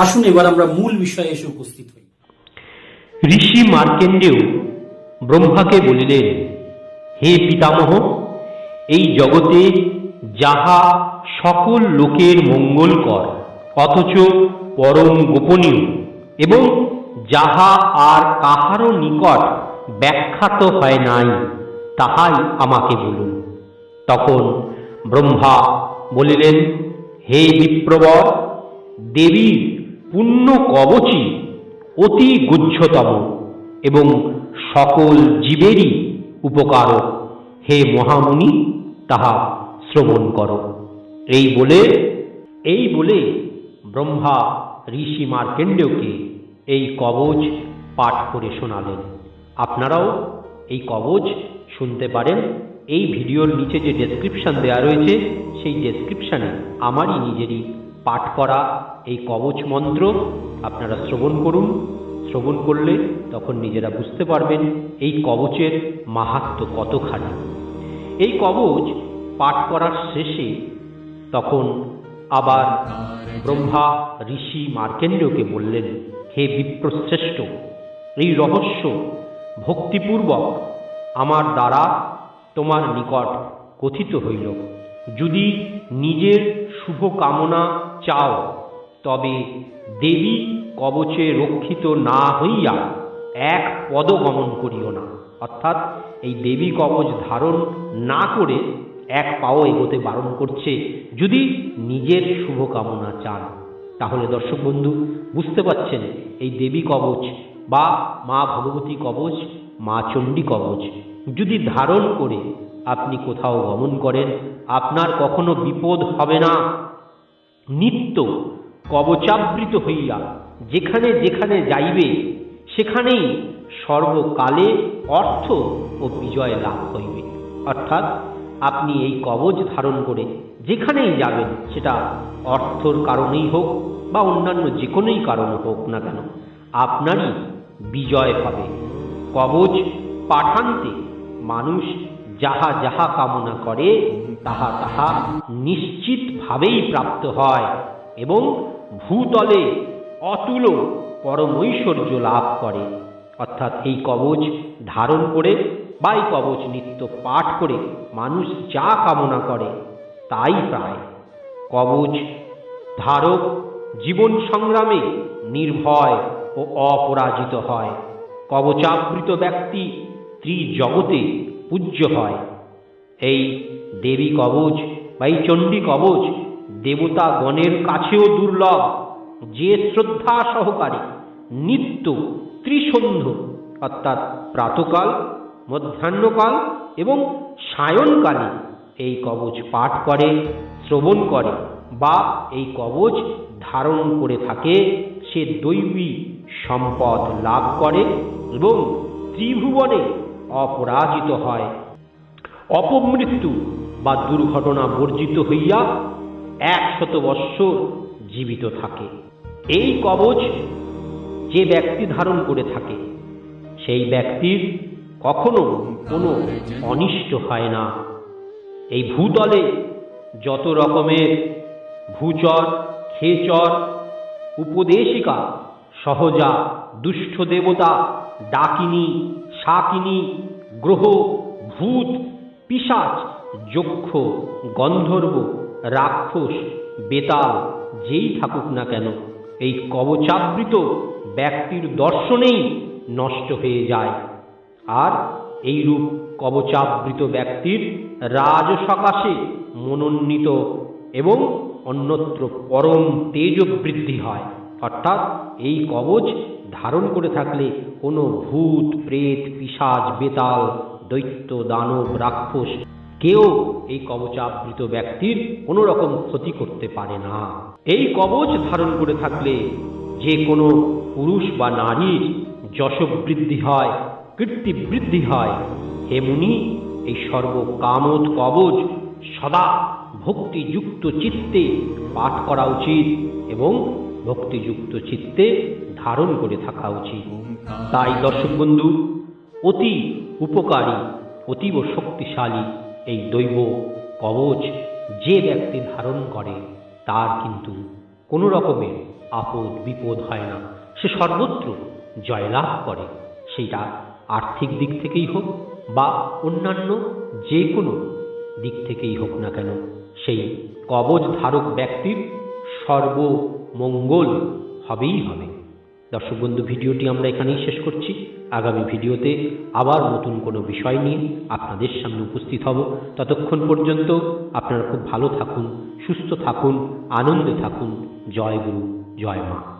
আসুন এবার আমরা মূল বিষয়ে এসে উপস্থিত হই। ঋষি মার্কেন্ডেয় ব্রহ্মাকে বলিলেন, হে পিতামহ, এই জগতে যাহা সকল লোকের মঙ্গল কর, অথচ পরম গোপনীয়, এবং যাহা আর কাহারও নিকট ব্যাখ্যাত হয় নাই, তাহাই আমাকে বলুন। তখন ব্রহ্মা বলিলেন, হে বিপ্রবর দেবীর পুণ্য কবচী অতি গুহ্যতম এবং সকল জীবেরই উপকারক। হে মহামুনি, তাহা শ্রবণ করো। এই বলে এই বলে ব্রহ্মা ঋষি মার্কেন্ডেয়কে এই কবচ পাঠ করে শোনালেন। আপনারাও এই কবচ শুনতে পারেন। এই ভিডিওর নিচে যে ডেসক্রিপশন দেওয়া রয়েছে, সেই ডেসক্রিপশানে আমারই নিজেরই পাঠ করা এই কবচ মন্ত্র আপনারা শ্রবণ করুন। শ্রবণ করলে তখন নিজেরা বুঝতে পারবেন এই কবচের মাহাত্ম কতখানি। এই কবচ পাঠ করার শেষে তখন আবার ব্রহ্মা ঋষি মার্কেন্ডকে বললেন, হে বিপ্রশ্রেষ্ঠ, এই রহস্য ভক্তিপূর্বক আমার দ্বারা তোমার নিকট কথিত হইল। যদি নিজের শুভ কামনা চাও তবে দেবী কবচে রক্ষিত না হইয়া এক পদ গমন করিও না। অর্থাৎ এই দেবী কবচ ধারণ না করে এক পাও এগোতে বারণ করছে যদি নিজের শুভকামনা চান। তাহলে দর্শক বন্ধু, বুঝতে পাচ্ছেন এই দেবী কবচ বা মা ভগবতী কবচ, মা চণ্ডী কবচ যদি ধারণ করে আপনি কোথাও গমন করেন, আপনার কখনো বিপদ হবে না। নিত্য কবচাবৃত হইয়া যেখানে যেখানে যাইবে, সেখানেই সর্বকালে অর্থ ও বিজয় লাভ হইবে। অর্থাৎ আপনি এই কবচ ধারণ করে যেখানেই যাবেন, সেটা অর্থর কারণেই হোক বা অন্যান্য যে কোনোই কারণে হোক না কেন, আপনারই বিজয় হবে। কবচ পাঠান্তে মানুষ যাহা যাহা কামনা করে, তাহা তাহা নিশ্চিতভাবেই প্রাপ্ত হয় এবং ভূতলে অতুল পরমৈশ্বর্য লাভ করে। অর্থাৎ এই কবচ ধারণ করে বা এই কবচ নিত্য পাঠ করে মানুষ যা কামনা করে তাই প্রায় কবচ ধারক জীবন সংগ্রামে নির্ভয় ও অপরাজিত হয়। কবচাবৃত ব্যক্তি ত্রিজগতে পূজ্য হয়। এই দেবী কবচ বা এই চণ্ডী কবচ দেবতা গণের কাছেও দুর্লভ, যে শ্রদ্ধা সহকারে নিত্য ত্রিসন্ধ, অর্থাৎ প্রাতকাল, মধ্যাহ্নকাল এবং সায়নকালে এই কবচ পাঠ করে, শ্রবণ করে বা এই কবচ ধারণ করে থাকে, সে দৈবী সম্পদ লাভ করে এবং ত্রিভুবনে অপরাজিত হয়। অপমৃত্যু বা দুর্ঘটনা বর্জিত হইয়া একশত বৎসর জীবিত থাকে। এই কবচ যে ব্যক্তি ধারণ করে থাকে, সেই ব্যক্তির কখনো কোনো অনিষ্ট হয় না। এই ভূতলে যত রকমের ভূচর খেচর উপদেশিকা, সহজা, দুষ্ট দেবতা, ডাকিনী, শাকিনী, গ্রহ, ভূত পিসাচ যক্ষ, গন্ধর্ব রাক্ষস, বেতাল, যেই থাকুক না কেন, এই কবচাবৃত ব্যক্তির দর্শনেই নষ্ট হয়ে যায়। আর এইরূপ কবচাবৃত ব্যক্তির রাজ সকাশে মনোন্বিত এবং অন্যত্র পরম তেজ বৃদ্ধি হয়। অর্থাৎ এই কবচ ধারণ করে থাকলে কোনো ভূত, প্রেত পিসাজ বেতাল, দৈত্য, দানব, রাক্ষস কেউ এই কবচাবৃত ব্যক্তির কোনো রকম ক্ষতি করতে পারে না। এই কবচ ধারণ করে থাকলে যে কোনো পুরুষ বা নারীর যশ বৃদ্ধি হয় কীর্তি বৃদ্ধি হয়। হে মুনি, এই সর্বকামত কবচ সদা ভক্তিযুক্ত চিত্তে পাঠ করা উচিত এবং ভক্তিযুক্ত চিত্তে ধারণ করে থাকা উচিত। তাই দর্শক বন্ধু, অতি উপকারী, অতীব শক্তিশালী এই দৈব কবচ যে ব্যক্তি ধারণ করে, তার কিন্তু কোনো রকমের আপদ বিপদ হয় না। সে সর্বত্র জয়লাভ করে। সেটা আর্থিক দিক থেকেই হোক বা অন্যান্য যে কোনো দিক থেকেই হোক না কেন, সেই কবচ ধারক ব্যক্তির সর্বমঙ্গল হবেই হবে। দর্শক বন্ধু, ভিডিওটি আমরা এখানেই শেষ করছি। আগামী ভিডিওতে আবার নতুন কোনো বিষয় নিয়ে আপনাদের সামনে উপস্থিত হব। ততক্ষণ পর্যন্ত আপনারা খুব ভালো থাকুন, সুস্থ থাকুন, আনন্দে থাকুন। জয় গুরু, জয় মা।